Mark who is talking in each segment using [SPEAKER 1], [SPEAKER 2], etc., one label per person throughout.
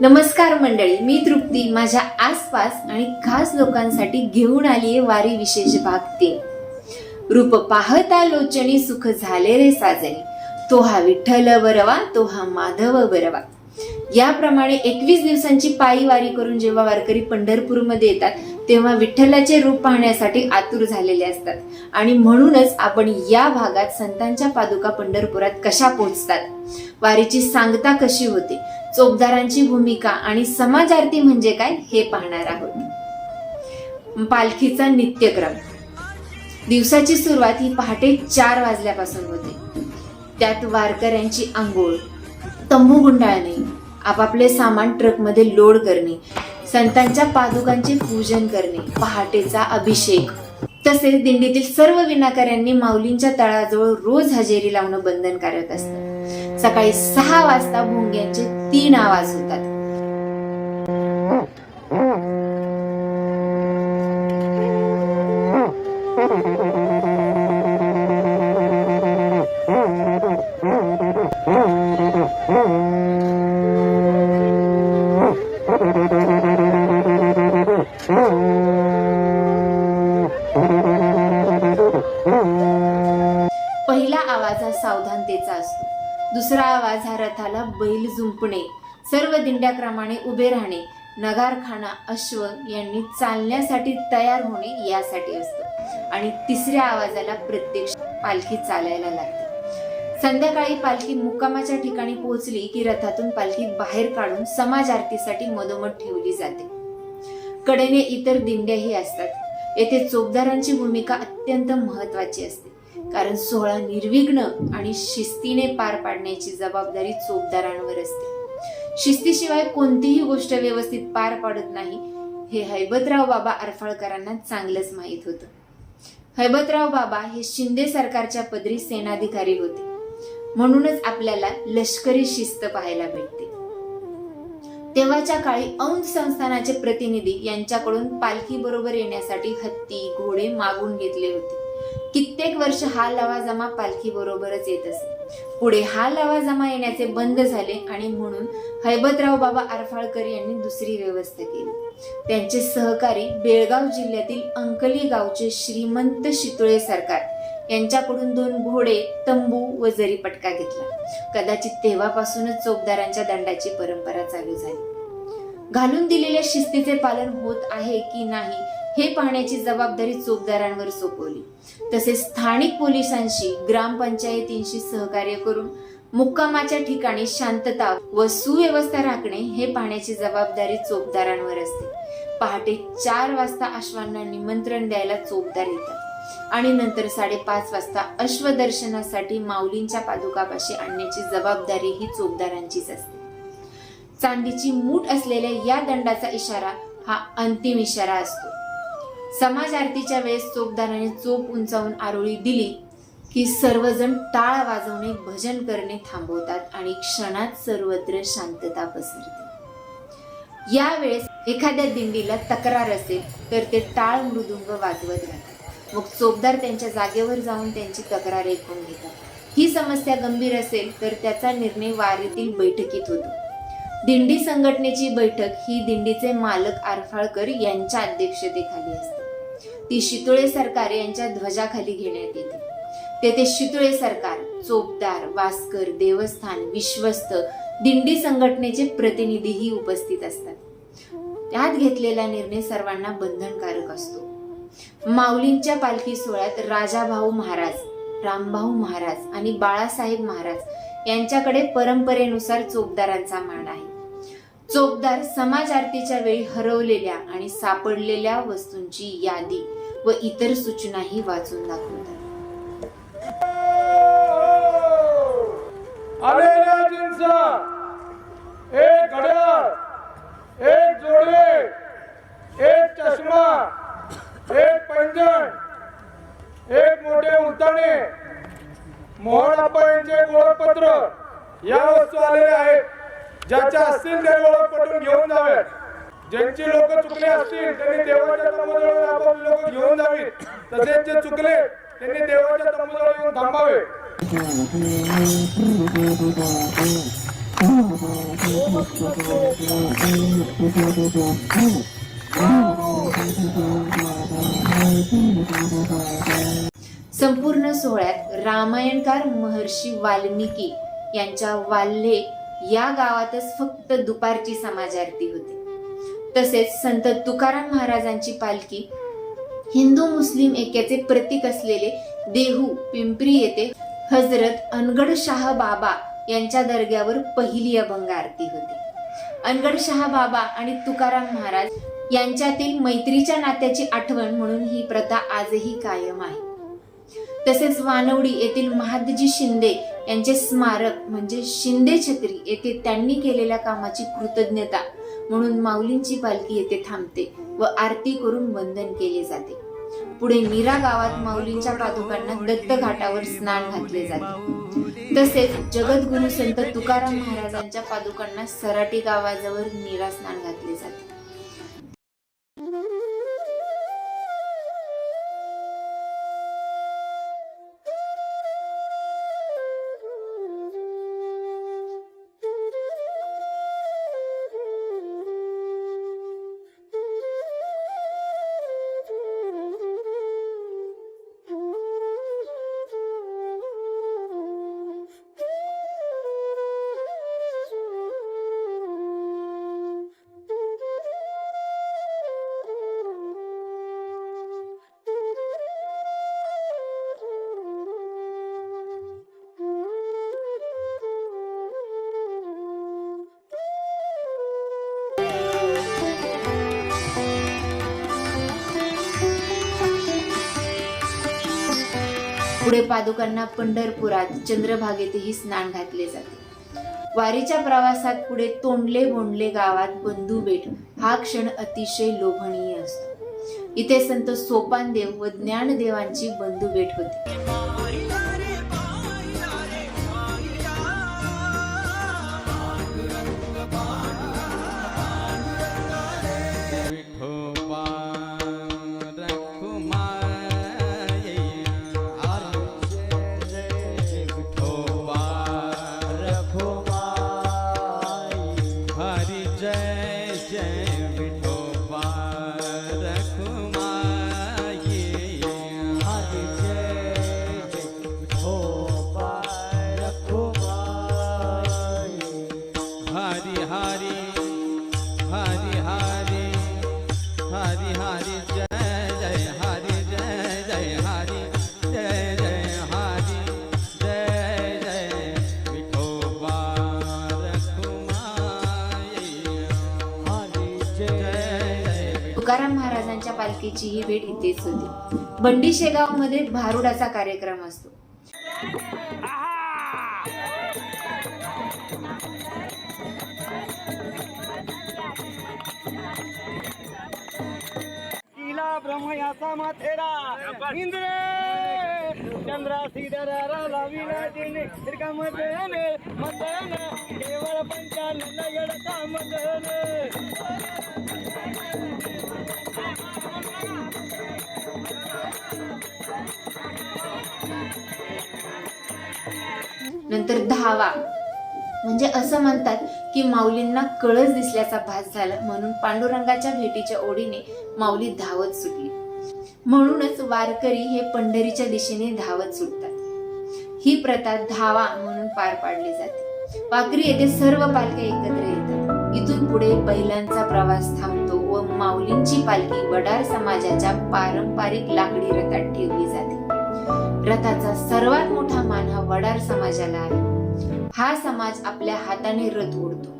[SPEAKER 1] नमस्कार मंडळी मी तृप्ती माझ्या आसपास आणि खास लोकांसाठी घेऊन आली आहे वारी विशेष भाग तीन. रूप पाहता लोचनी सुख झाले रे साजरे. तो हा विठ्ठल बरवा तो हा माधव बरवा याप्रमाणे एकवीस दिवसांची पायी वारी करून जेव्हा वारकरी पंढरपूरमध्ये येतात तेव्हा विठ्ठलाचे रूप पाहण्यासाठी आतुर झालेले असतात. आणि म्हणूनच आपण या भागात संतांच्या पादुका पंढरपुरात कशा पोहोचतात? वारीची सांगता कशी होते? चोपदारांची भूमिका आणि समाज आरती म्हणजे काय हे पाहणार आहोत. पालखीचा नित्यक्रम. दिवसाची सुरुवात ही पहाटे चार वाजल्यापासून होते. त्यात वारकऱ्यांची आंघोळ तंबू गुंडाळणे आपापले सामान ट्रकमध्ये लोड करणे संतांच्या पादुकांचे पूजन करणे पहाटेचा अभिषेक. तसेच दिंडीतील सर्व विनाकाऱ्यांनी माऊलींच्या तळाजवळ रोज हजेरी लावणं बंधनकारक असतं. सकाळी सहा वाजता भोंग्यांचे तीन आवाज होतात. पहिला आवाज हा सावधानतेचा असतो. दुसरा आवाज हा रथाला बैल जुंपणे सर्व दिंड्याक्रमाने उभे राहणे नगारखाना अश्व यांनी चालण्यासाठी तयार होणे यासाठी असतं. आणि तिसऱ्या आवाजाला प्रत्यक्ष पालखी चालायला लागते. संध्याकाळी पालखी मुक्कामाच्या ठिकाणी पोहोचली की रथातून पालखी बाहेर काढून समाज आरतीसाठी मधोमध ठेवली जाते. कडेने इतर दिंड्याही असतात. येथे चोपदारांची भूमिका अत्यंत महत्वाची असते. कारण सोहळा निर्विघ्न आणि शिस्तीने पार पाडण्याची जबाबदारी चोपदारांवर असते. शिस्तीशिवाय कोणतीही गोष्ट व्यवस्थित पार पाडत नाही हे हैबतराव बाबा अरफाळकरांना चांगलंच माहीत होतं. हैबतराव बाबा हे शिंदे सरकारच्या पदरी सेनाधिकारी होते. म्हणूनच आपल्याला लष्करी शिस्त पाहायला भेटते. तेव्हाच्या काळी औंध संस्थानाचे प्रतिनिधी यांच्याकडून पालखी बरोबर येण्यासाठी हत्ती घोडे मागून घेतले होते. कित्येक वर्ष हा लवाजमा पालखी बरोबरच येत असे. पुढे हा लवाजमा येण्याचे बंद झाले आणि म्हणून हैबतराव बाबा आरफाळकर यांनी दुसरी व्यवस्था केली. त्यांचे सहकारी बेळगाव जिल्ह्यातील अंकली गावचे श्रीमंत शितुळे सरकार यांच्याकडून दोन घोडे तंबू व जरी पटका घेतला. कदाचित तेव्हापासूनच चोपदारांच्या दंडाची परंपरा चालू झाली. घालून दिलेल्या शिस्तीचे पालन होत आहे की नाही हे पाहण्याची जबाबदारी चोपदारांवर सोपवली. तसेच स्थानिक पोलिसांशी ग्रामपंचायतींशी सहकार्य करून मुक्कामाच्या ठिकाणी शांतता व सुव्यवस्था राखणे हे पाहण्याची जबाबदारी चोपदारांवर असते. पहाटे चार वाजता अश्वांना निमंत्रण द्यायला चोपदार येतात. आणि नंतर साडेपाच वाजता अश्वदर्शनासाठी माऊलींच्या पादुकापाशी आणण्याची जबाबदारी ही चोपदारांचीच असते. चांदीची मूठ असलेल्या या दंडाचा इशारा हा अंतिम इशारा असतो. समाज आरतीच्या वेळेस चोपदाराने चोप उंचावून आरोळी दिली की सर्वजण टाळ वाजवणे भजन करणे थांबवतात आणि क्षणात सर्वत्र शांतता पसरते. यावेळेस एखाद्या दिंडीला तक्रार असेल तर ते टाळ मृदुंग वाजवत राहतात. मग चोपदार त्यांच्या जागेवर जाऊन त्यांची तक्रार ऐकून घेतात. ही समस्या गंभीर असेल तर त्याचा निर्णय वारीतील बैठकीत होतो. दिंडी संघटनेची बैठक ही दिंडीचे मालक आरफाळकर यांच्या अध्यक्षतेखाली असते. ती शितोळे सरकार यांच्या ध्वजाखाली घेण्यात येते. तेथे शितुळे सरकार चोपदार वास्कर देवस्थान विश्वस्त दिंडी संघटनेचे प्रतिनिधीही उपस्थित असतात. त्यात घेतलेला निर्णय सर्वांना बंधनकारक असतो. माऊलींच्या पालखी सोहळ्यात राजाभाऊ महाराज रामभाऊ महाराज आणि बाळासाहेब महाराज यांच्याकडे परंपरेनुसार चोपदारांचा मान आहे. चोपदार समाज आरतीच्या वेळी हरवलेल्या आणि सापडलेल्या वस्तूंची यादी व इतर सूचनाही वाचून दाखवतात.
[SPEAKER 2] एक घड्याळ एक जोडवे एक चष्मा एक पंजन एक मोठे उलताणे मोहनप्पा यांचे ओळखपत्र या वस्तू आलेल्या आहेत ज्याच्या असतील ते ओळख पटून घेऊन जाव्यात ज्यांची लोक चुकले असतील त्यांनी देवाच्या तंबूजवळ आपण लोक घेऊन जावीत तसेच जे चुकले त्यांनी देवाच्या तंबूजवळ येऊन थांबावे.
[SPEAKER 1] संपूर्ण सोहळ्यात रामायणकार महर्षी वाल्मिकी यांच्या वाल्हे या गावातच फक्त दुपारची समाज आरती होते. तसेच संत तुकाराम महाराजांची पालखी हिंदू मुस्लिम ऐक्याचे प्रतीक असलेले देहू पिंपरी येथे हजरत अनगड शाह बाबा यांच्या दर्ग्यावर पहिली अभंग आरती होती. अनगड शाह बाबा आणि तुकाराम महाराज यांच्यातील मैत्रीच्या नात्याची आठवण म्हणून ही प्रथा आजही कायम आहे. तसेच वानवडी येथील महादजी शिंदे यांचे स्मारक म्हणजे शिंदे छत्री येथे त्यांनी केलेल्या कामाची कृतज्ञता म्हणून माऊलींची पालखी येथे थांबते व आरती करून वंदन केले जाते. पुढे मीरा गावात माऊलींच्या पादुकांना दत्त घाटावर स्नान घातले जाते. तसेच जगद्गुरु संत तुकाराम महाराजांच्या पादुकांना सराटी गावाजवळ मीरा स्नान घातले जाते. Mm-hmm. पुढे पादुकांना पंढरपुरात चंद्रभागेतही स्नान घातले जाते. वारीच्या प्रवासात पुढे तोंडले बोंडले गावात बंधू भेट हा क्षण अतिशय लोभनीय असतो. इथे संत सोपानदेव व ज्ञानदेवांची बंधू भेट होती. महाराजांच्या ही भेट इथेच होती. बंडी शेगावमध्ये भारुडाचा कार्यक्रम असतो.
[SPEAKER 2] ब्रह्मयाचा माथेरा. इंद्र चंद्रासी दराला विराजिने मदन मदन केवळ पंचानंद येडता मदन.
[SPEAKER 1] नंतर धावा. म्हणजे असं म्हणतात की माऊलींना कळस दिसल्याचा भास झाला म्हणून पांडुरंगाच्या भेटीच्या ओढीने माऊली धावत सुटली. म्हणूनच वारकरी हे पंढरीच्या दिशेने धावत सुटतात. ही प्रथा धावा म्हणून पार पाडली जाते. वाकरी येथे सर्व पालख्या एकत्र येतात. इथून पुढे बैलांचा प्रवास थांबतो व माऊलींची पालखी वडार समाजाच्या पारंपरिक लाकडी रथात ठेवली जाते. रथाचा सर्वात मोठा मान हा वडार समाजाला आहे. हा समाज आपल्या हाताने रथ ओढतो.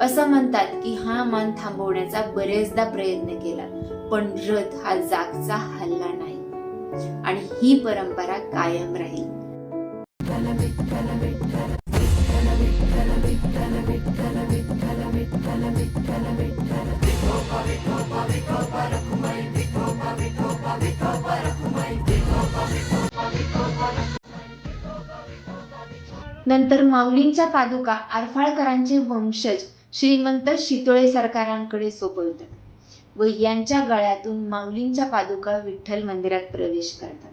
[SPEAKER 1] असं म्हणतात की हा मान थांबवण्याचा बरेचदा प्रयत्न केला पण रथ हा जागचा हल्ला नाही. आणि ही परंपरा कायम राहील. नंतर माऊलींच्या पादुका आरफाळकरांचे वंशज श्रीमंत शितोळे सरकारांकडे सोपवतात व यांच्या गळ्यातून माऊलींच्या पादुका विठ्ठल मंदिरात प्रवेश करतात.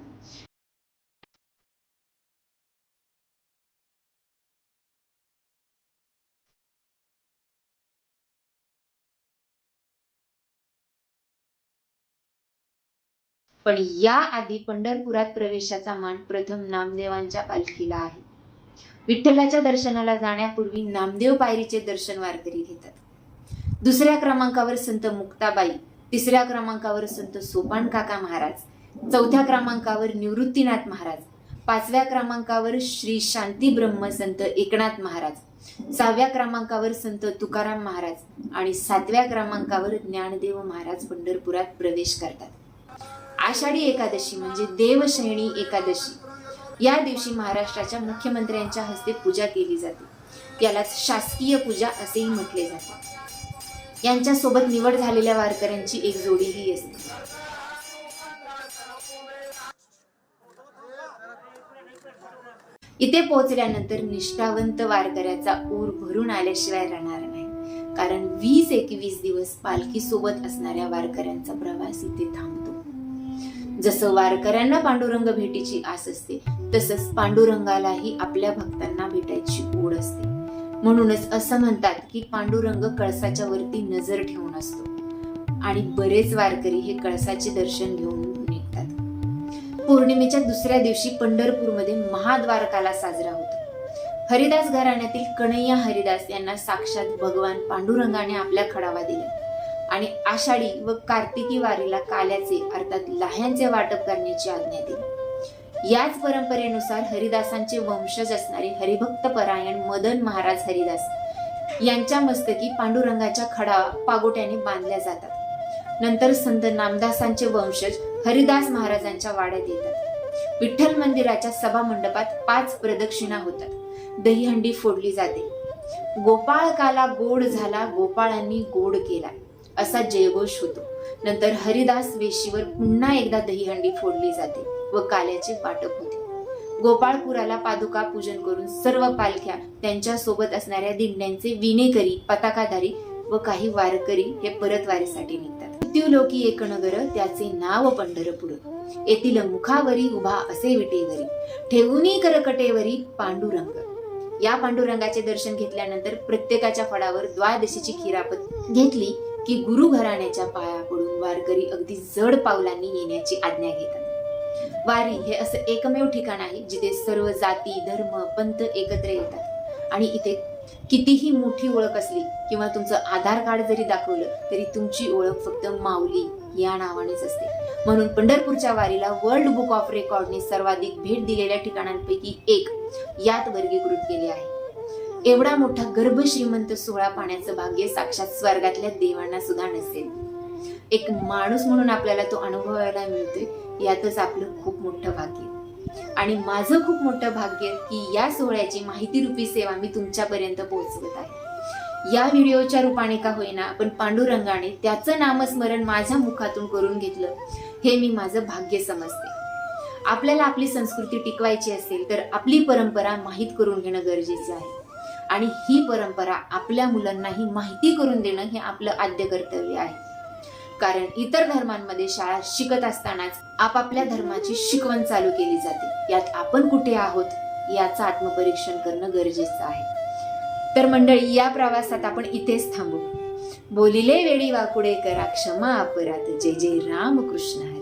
[SPEAKER 1] पण याआधी पंढरपुरात प्रवेशाचा मान प्रथम नामदेवांच्या पालखीला आहे. विठ्ठलाच्या दर्शनाला जाण्यापूर्वी नामदेव पायरीचे दर्शन वारकरी घेतात. दुसऱ्या क्रमांकावर संत मुक्ताबाई तिसऱ्या क्रमांकावर संत सोपान काका महाराज चौथ्या क्रमांकावर निवृत्तीनाथ महाराज पाचव्या क्रमांकावर श्री शांती ब्रह्म संत एकनाथ महाराज सहाव्या क्रमांकावर संत तुकाराम महाराज आणि सातव्या क्रमांकावर ज्ञानदेव महाराज पंढरपुरात प्रवेश करतात. आषाढी एकादशी म्हणजे देवशयणी एकादशी. या दिवशी महाराष्ट्राच्या मुख्यमंत्र्यांच्या हस्ते पूजा केली जाते. यालाच शासकीय पूजा असेही म्हटले जाते. यांच्यासोबत निवड झालेल्या वारकऱ्यांची एक जोडीही असते. इथे पोहोचल्यानंतर निष्ठावंत वारकऱ्याचा ऊर भरून आल्याशिवाय राहणार नाही. कारण वीस एकवीस दिवस पालखी सोबत असणाऱ्या वारकऱ्यांचा प्रवास इथे थांबतो. जसं वारकऱ्यांना पांडुरंग भेटीची आस असते तसंच पांडुरंगालाही आपल्या भक्तांना भेटायची ओढ असते. म्हणूनच असं म्हणतात की पांडुरंग कळसाच्या वरती नजर ठेवून असतो. आणि बरेच वारकरी हे कळसाचे दर्शन घेऊन निघतात. पौर्णिमेच्या दुसऱ्या दिवशी पंढरपूरमध्ये महाद्वारकाला साजरा होतो. हरिदास घराण्यातील कन्हैया हरिदास यांना साक्षात भगवान पांडुरंगाने आपल्या खडावा दिला आणि आषाढी व कार्तिकी वारीला काल्याचे अर्थात लाह्यांचे वाटप करण्याची आज्ञा दिली. याच परंपरेनुसार हरिदासांचे वंशज असणारे हरिभक्त परायण मदन महाराज हरिदास यांच्या मस्तकी पांडुरंगाच्या खडा पागोट्याने बांधल्या जातात. नंतर संत नामदासांचे वंशज हरिदास महाराजांच्या वाड्यात येतात. विठ्ठल मंदिराच्या सभा मंडपात पाच प्रदक्षिणा होतात. दहीहंडी फोडली जाते. गोपाळ काला गोड झाला गोपाळांनी गोड केला. असा जयघोष होतो. नंतर हरिदास वेशीवर पुन्हा एकदा दहीहंडी फोडली जाते व काल्याचे वाटप होते. गोपाळपुराला पादुका पूजन करून सर्व पालख्या त्यांच्यासोबत असणाऱ्या दिंड्यांचे विनेकरी पताकाधारी व काही वारकरी हे परतवारीसाठी निघतात. मृत्यूलोकी एक नगर त्याचे नाव पंढरपूर. येथील मुखावरी उभा असे विटेवरी. ठेवूनी करकटेवरी पांडुरंग. या पांडुरंगाचे दर्शन घेतल्यानंतर प्रत्येकाच्या फळावर द्वादशीची खिरापत घेतली की गुरु घराण्याच्या पाया पडून वारकरी अगदी जड पावलांनी येण्याची आज्ञा घेतात. वारी हे असं एकमेव ठिकाण आहे जिथे सर्व जाती धर्म पंथ एकत्र येतात. आणि इथे कितीही मोठी ओळख असली किंवा तुमचं आधार कार्ड जरी दाखवलं तरी तुमची ओळख फक्त माऊली या नावानेच असते. म्हणून पंढरपूरच्या वारीला वर्ल्ड बुक ऑफ रेकॉर्डने सर्वाधिक भेट दिलेल्या ठिकाणांपैकी एक यात वर्गीकृत केले आहे. एवढा मोठा गर्भ श्रीमंत सोहळा पाण्याचं भाग्य साक्षात स्वर्गातल्या देवांना सुद्धा नसेल. एक माणूस म्हणून आपल्याला तो अनुभवायला मिळतोय यातच आपलं खूप मोठं भाग्य. आणि माझं खूप मोठं भाग्य की या सोहळ्याची माहिती रूपी सेवा मी तुमच्यापर्यंत पोहोचवत आहे. या व्हिडिओच्या रूपाने का होईना पण पांडुरंगाने त्याचं नामस्मरण माझ्या मुखातून करून घेतलं हे मी माझं भाग्य समजते. आपल्याला आपली संस्कृती टिकवायची असेल तर आपली परंपरा माहीत करून घेणं गरजेचं आहे. आणि ही परंपरा आपल्या मुलांनाही माहिती करून देणं हे आपलं आद्य कर्तव्य आहे. कारण इतर धर्मांमध्ये शाळा शिकत असतानाच आपापल्या धर्माची शिकवण चालू केली जाते. यात आपण कुठे आहोत याचं आत्मपरीक्षण करणं गरजेचं आहे. तर मंडळी या प्रवासात आपण इथेच थांबू. बोलिले वेळी वाकुडे करा क्षमा अपराध. जय जय राम कृष्ण